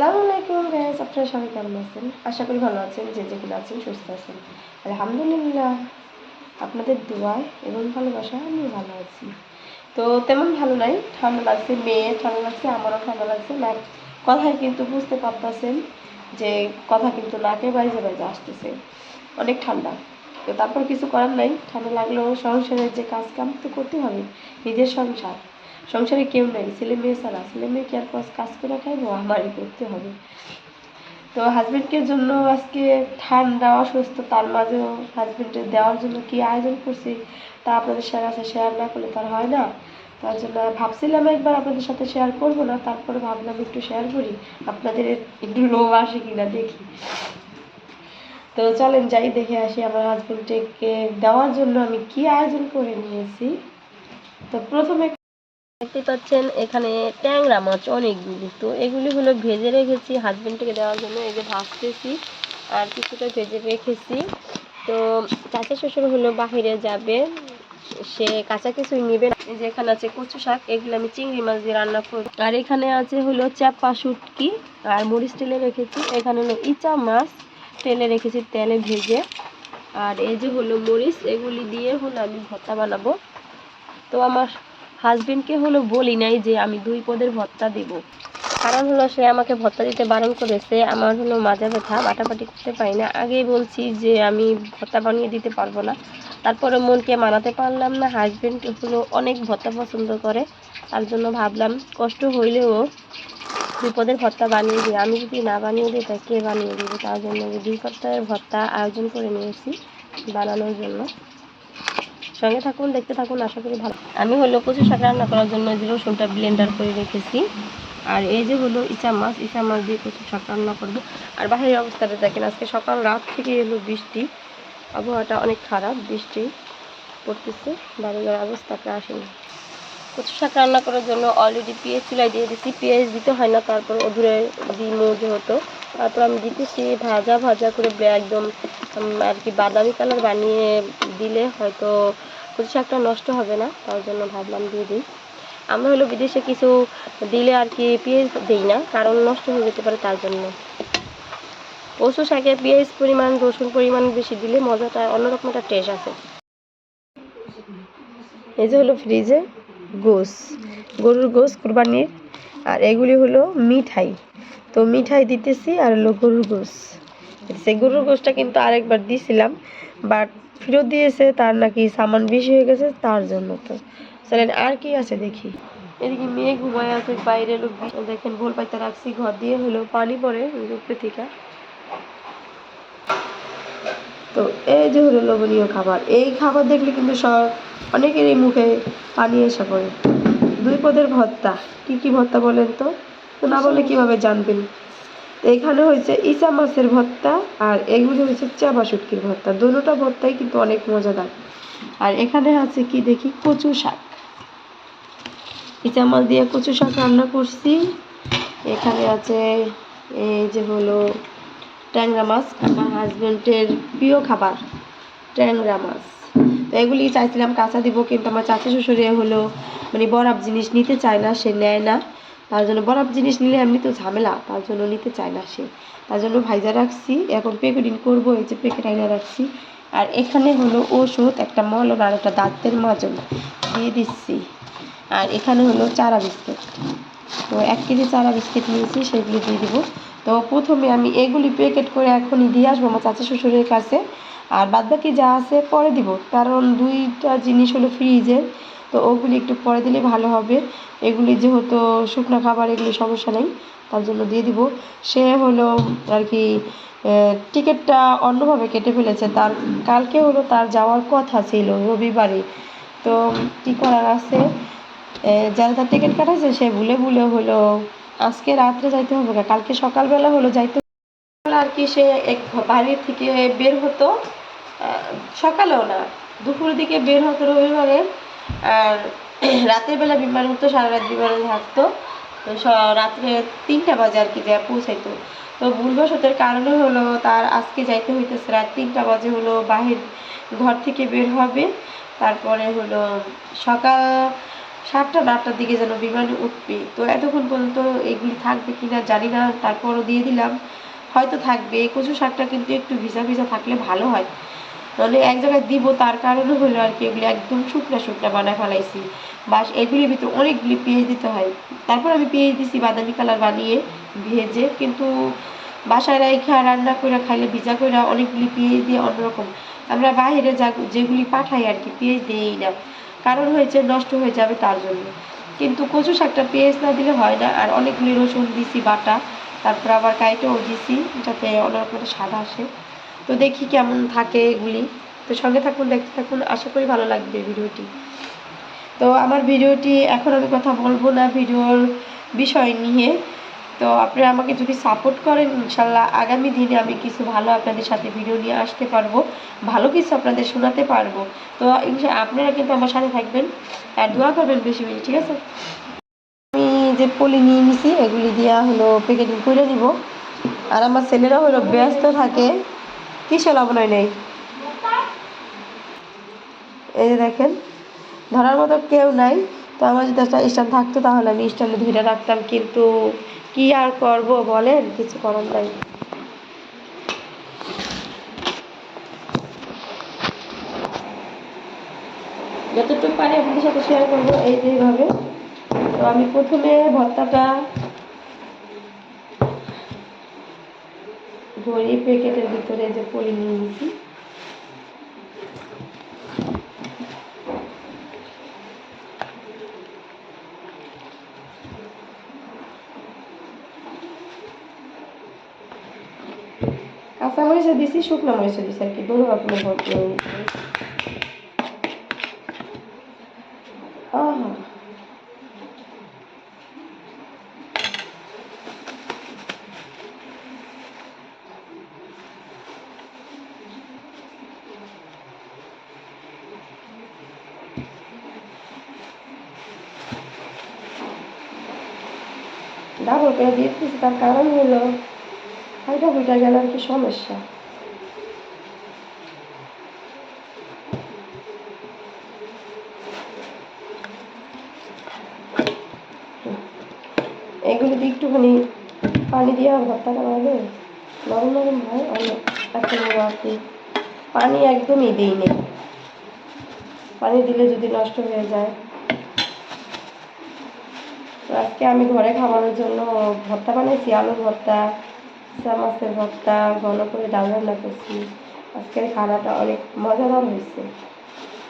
আসসালামু আলাইকুম গাইস আপনারা সবাই কেমন আছেন? আশা করি ভালো আছেন, যে যে যেখানে আছেন সুস্থ আছেন। আলহামদুলিল্লাহ, আপনাদের দোয়ায় এবং ভালোবাসা আমি ভালো আছি। তো তেমন ভালো নাই, ঠান্ডা লাগছে, মেয়ে ঠান্ডা লাগছে, আমারও ঠান্ডা লাগছে। না কথায় কিন্তু বুঝতে পারতেছেন যে কথা কিন্তু নাকে বাইজে বাইজে আসতেছে। অনেক ঠান্ডা। তো তারপর কিছু করার নাই, ঠান্ডা লাগলেও সংসারের যে কাজ কাম তো করতে হবে। নিজের সংসার। সংসারে কেউ নেই, ছেলে মেয়ে ছাড়া। ছেলে মেয়ে কি আর কাজ- করে খাইবো? আমারই করতে হবে। তো হাজবেন্ডকে জন্য আজকে ঠান্ডা, অসুস্থ, তার মাঝেও হাজবেন্ডের দেওয়ার জন্য কি আয়োজন করছি তা আপনাদের সাথে কাছে শেয়ার না করলে তার হয় না। তার জন্য ভাবছিলাম একবার আপনাদের সাথে শেয়ার করব না, তারপরে ভাবলাম একটু শেয়ার করি। আপনাদের একটু লোভ আসে কিনা দেখি। তো চলেন যাই, দেখে আসি আমার হাজবেন্ডকে দেওয়ার জন্য আমি কি আয়োজন করে নিয়েছি। তো প্রথমে দেখতে পাচ্ছেন, এখানে ট্যাংরা মাছ অনেকগুলি। তো এগুলি হলো ভেজে রেখেছি হাজবেন্ডকে দেওয়ার জন্য, এই যে ভাজতেছি আর কিছুটা ভেজে রেখেছি। তো চাচা শ্বশুর হলো বাহিরে যাবে, সে কাঁচা কিছুই নিবে। এই যে এখানে আছে কচু শাক, এগুলো আমি চিংড়ি মাছ দিয়ে রান্না করব আর এখানে আছে হলো চাপা শুটকি আর মরিচ তেলে রেখেছি। এখানে হলো ইচা মাছ, তেলে রেখেছি তেলে ভেজে। আর এই যে হলো মরিচ, এগুলি দিয়ে হলো আমি ভর্তা বানাবো। তো আমার হাজবেন্ডকে হলো বলি নাই যে আমি দুই পদের ভর্তা দেব। কারণ হলো সে আমাকে ভর্তা দিতে বারণ করেছে, আমার হলো মাজা ব্যথা, বাটাবাটি করতে পারি না। আগেই বলছি যে আমি ভর্তা বানিয়ে দিতে পারব না। তারপরে মনকে মানাতে পারলাম না, হাজবেন্ড হলো অনেক ভর্তা পছন্দ করে। তার জন্য ভাবলাম, কষ্ট হইলেও দুই পদের ভর্তা বানিয়ে দিই। আমি যদি না বানিয়ে দিই তা কে বানিয়ে দিবে। তার জন্য দুই পদের ভর্তা আয়োজন করে নিয়েছি বানানোর জন্য। সঙ্গে থাকুন, দেখতে থাকুন, আশা করি ভালো। আমি হলো কচু শাক রান্না করার জন্য যে রসুনটা ব্লেন্ডার করে রেখেছি। আর এই যে হলো ইচা মাছ ইচা মাছ দিয়ে কচু শাক রান্না করব। আর বাহিরের অবস্থাটা দেখেন, আজকে সকাল রাত থেকে এলো বৃষ্টি। আবহাওয়াটা অনেক খারাপ, বৃষ্টি পড়তেছে বাড়িঘর অবস্থাটা আসেনি। কচু শাক রান্না করার জন্য অলরেডি পেঁয়াজ চুলাই দিয়ে দিচ্ছি পেঁয়াজ দিতে হয় না, তারপর অধুরে ডিমও যেহেতু। তারপর আমি দিতেছি, ভাজা ভাজা করে একদম আর কি বাদামি কালার বানিয়ে দিলে হয়তো কচু শাকটা নষ্ট হবে না, তার জন্য ভাবলাম দিয়ে দিই। আমরা হলো বিদেশে কিছু দিলে আর কি পেঁয়াজ দিই না, কারণ নষ্ট হয়ে যেতে পারে তার জন্য। কচু শাকে পেঁয়াজ পরিমাণ, রসুন পরিমাণ বেশি দিলে মজাটা, অন্যরকম একটা টেস্ট আছে এই যে হলো ফ্রিজে গোস, গরুর গোস কুরবানির, আর এগুলি হলো মিঠাই। তো মিঠাই দিতেছি আর হলো গরুর গোস। সেই গরুর গোসটা কিন্তু আরেকবার দিয়েছিলাম বাট ফেরত দিয়েছে, তার নাকি সামান বেশি হয়ে গেছে, তার জন্য তো। চলেন, আর কি আছে দেখি। এদিকে মেয়ে ঘুমায় আছে, বাইরে লোক দেখেন, ভোল পাইতে রাখছি, ঘর দিয়ে হলো পানি পড়ে উপরে থেকে তো এই যে হলো লোভনীয় খাবার। এই খাবার দেখলে কিন্তু সব অনেকেরই মুখে পানি এসে পড়ে। দুই পদের ভর্তা। কি কি ভর্তা বলেন তো? না বলে কীভাবে জানবেন? এখানে হয়েছে ইচা মাছের ভর্তা আর এগুলো হয়েছে চাবা শুটকির ভর্তা। দুটোটা ভর্তাই কিন্তু অনেক মজাদার। আর এখানে আছে কি দেখি? কচু শাক। ইচা মাছ দিয়ে কচু শাক রান্না করছি। এখানে আছে এই যে হলো ট্যাংরা মাছ, আমার হাজব্যান্ডের প্রিয় খাবার, ট্যাংরা মাছ। তো এগুলি চাইছিলাম কাঁচা দিব, কিন্তু আমার চাচা শ্বশুরে হলো মানে বরফ জিনিস নিতে চায় না, সে নেয় না। তার জন্য বরফ জিনিস নিলে এমনি তো ঝামেলা, তার জন্য নিতে চায় না সে। তার জন্য ভাইজা রাখছি, এখন প্যাকেটিং করব, এই যে প্যাকেট আইনা রাখছি। আর এখানে হলো ওষুধ, একটা মলম আর একটা দাঁতের মাজন দিয়ে দিচ্ছি। আর এখানে হলো চারা বিস্কিট। তো এক কেজি চারা বিস্কিট নিয়েছি, সেগুলি দিয়ে দিব। তো প্রথমে আমি এগুলি প্যাকেট করে এখনই দিয়ে আসব আমার চাচা শ্বশুরের কাছে। আর বাদবাকি যা আছে পরে দিব। কারণ দুইটা জিনিস হলো ফ্রিজের তো ওগুলি একটু পরে দিলে ভালো হবে। এগুলি যেহেতু শুকনো খাবার, এগুলি সমস্যা নেই, তার জন্য দিয়ে দিব। সে হলো আর কি টিকিটটা অন্যভাবে কেটে ফেলেছে। তার, কালকে হলো তার যাওয়ার কথা ছিল রবিবারে। তো কী করার আছে? যারা তার টিকিট কাটাছে সে ভুলে ভুলে হলো, আজকে রাত্রে যাইতে হবে না, কালকে সকালবেলা হলো যাইতে। আর কি সে এক বাড়ি থেকে বের হতো সকালেও না, দুপুরের দিকে বের হতো রবিবারে। আর রাতের বেলা বিমান উঠতো, সারা রাত বিমানে থাকতো। তো রাত্রে তিনটা বাজে আর কি যা পৌঁছাইতো। তো ভুলবশতের কারণে হলো তার আজকে যাইতে হইতেছে রাত তিনটা বাজে হলো বাহির ঘর থেকে বের হবে। তারপরে হলো সকাল সাতটা না আটটার দিকে যেন বিমানে উঠবে। তো এতক্ষণ পর্যন্ত এগুলি থাকবে কিনা জানি না, তারপরও দিয়ে দিলাম। হয়তো থাকবে কচু শাকটা কিন্তু একটু ভিজা ভিজা থাকলে ভালো হয়। তাহলে এক জায়গায় দিব, তার কারণে হলো আর কি এগুলি একদম শুকনা শুকনা বানায় ফেলাইছি। বাস এগুলির ভিতরে অনেকগুলি পেঁয়াজ দিতে হয়। তারপর আমি পেঁয়াজ দিছি বাদামি কালার বানিয়ে ভেজে, কিন্তু বাসায় রাইখা রান্না করে খাইলে, ভিজা করে অনেকগুলি পেঁয়াজ দিয়ে অন্যরকম। আমরা বাইরে যা যেগুলি পাঠাই আর কি, পেঁয়াজ দিই না। কারণ হয়েছে নষ্ট হয়ে যাবে তার জন্য। কিন্তু কচু শাকটা পেঁয়াজ না দিলে হয় না। আর অনেকগুলি রসুন দিছি, বাটা। তারপর আবার কাইটেও দিছি, যাতে অন্যরকম একটা স্বাদ আসে। তো দেখি কেমন থাকে এগুলি। তো সঙ্গে থাকুন, দেখতে থাকুন। আশা করি ভালো লাগবে ভিডিওটি। তো আমার ভিডিওটি এখন আমি কথা বলব না ভিডিওর বিষয় নিয়ে। তো আপনারা আমাকে যদি সাপোর্ট করেন, ইনশাল্লাহ আগামী দিনে আমি কিছু ভালো আপনাদের সাথে ভিডিও নিয়ে আসতে পারব, ভালো কিছু আপনাদের শোনাতে পারব। তো আপনারা কিন্তু আমার সাথে থাকবেন আর দোয়া করবেন বেশি বেশি, ঠিক আছে? আমি যে পলি নিয়ে নিছি, এগুলি দিয়া হলো প্যাকেটিং করে নিব। আর আমার ছেলেরা হলো ব্যস্ত থাকে। কিসে লবণ নেই? এই যে দেখেন, ধরার মতো কেউ নাই। তো আমার যদি একটা স্ট্যান্ড থাকতো তাহলে আমি স্ট্যান্ডে ধরে রাখতাম, কিন্তু কি আর করব বলেন? কিছু করার নাই। যতটুকু পারি আপনাদের সাথে শেয়ার করব এই যে এইভাবে। তো আমি প্রথমে ভর্তাটা ভরি প্যাকেটের ভিতরে যে পলি নিয়ে নিয়েছি। কাঁচা মরিচে দিছি, শুকনো মরিচে দিছি আর কি। দু রকমের ভর্তি হয়ে গেছে আহা ডাবল করে দিয়ে দিচ্ছি তার কারণ হলো হালকা ফুটা গেলে আর কি সমস্যা। এগুলো দিয়ে একটুখানি পানি দিয়ে ভর্তাটা বানাবে নরম নরম হয় অনেক এখন আর কি পানি একদমই দিইনি পানি দিলে যদি নষ্ট হয়ে যায় তো আজকে আমি ঘরে খাবারের জন্য ভর্তা বানিয়েছি আলুর ভর্তা মাছের ভর্তা, ঘন করে ডাল রান্না করছি। আজকের খানাটা অনেক মজাদার হয়েছে।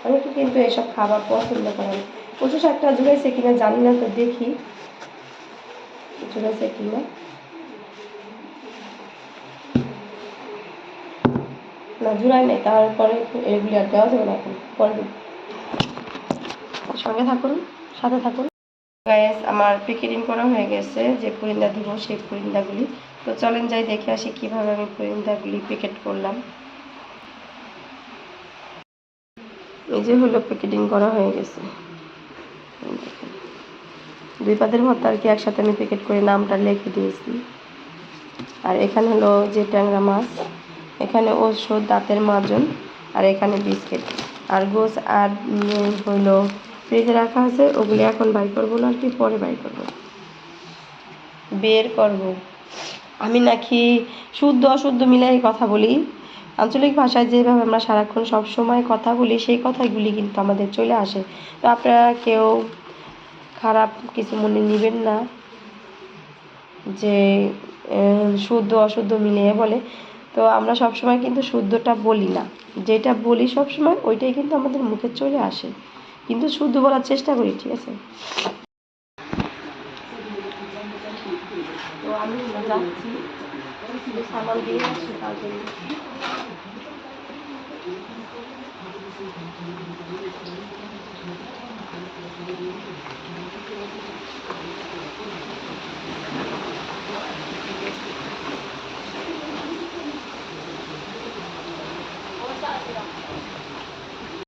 অনেকে কিন্তু এসব খাবার পছন্দ করেন কচু শাকটা জুড়েছে কিনা জানি না, তো দেখি। জুড়েছে কিনা? না জুড়াই নেই তারপরে এগুলি আর দেওয়া যাবে না এখন। পরে সঙ্গে থাকুন, সাথে থাকুন। গায়েস আমার প্যাকেটিং করা হয়ে গেছে, যে পরিন্দা দিব সেই পরিন্দাগুলি। তো চলেন যাই দেখে আসি কীভাবে আমি পরিন্দাগুলি প্যাকেট করলাম। এই যে হলো প্যাকেটিং করা হয়ে গেছে। দুই পাতের ভর্তা আর কি একসাথে আমি প্যাকেট করে নামটা লিখে দিয়েছি। আর এখানে হলো যে ট্যাংরা মাছ, এখানে ওষুধ, দাঁতের মাজন, আর এখানে বিস্কিট। আর গোস আর হলো ফ্রিজে রাখা আছে, ওগুলি এখন বাই করব না আর কি, পরে বাই করব। বের করব। আমি নাকি শুদ্ধ অশুদ্ধ মিলাই কথা বলি। আঞ্চলিক ভাষায় যেভাবে আমরা সারাক্ষণ সব সময় কথা বলি, সেই কথাগুলি কিন্তু আমাদের চলে আসে। তো আপনারা কেউ খারাপ কিছু মনে নেবেন না যে শুদ্ধ অশুদ্ধ মিলিয়ে বলে। তো আমরা সব সময় কিন্তু শুদ্ধটা বলি না। যেটা বলি সব সময়, ওইটাই কিন্তু আমাদের মুখে চলে আসে। কিন্তু শুদ্ধ বলার চেষ্টা করি ঠিক আছে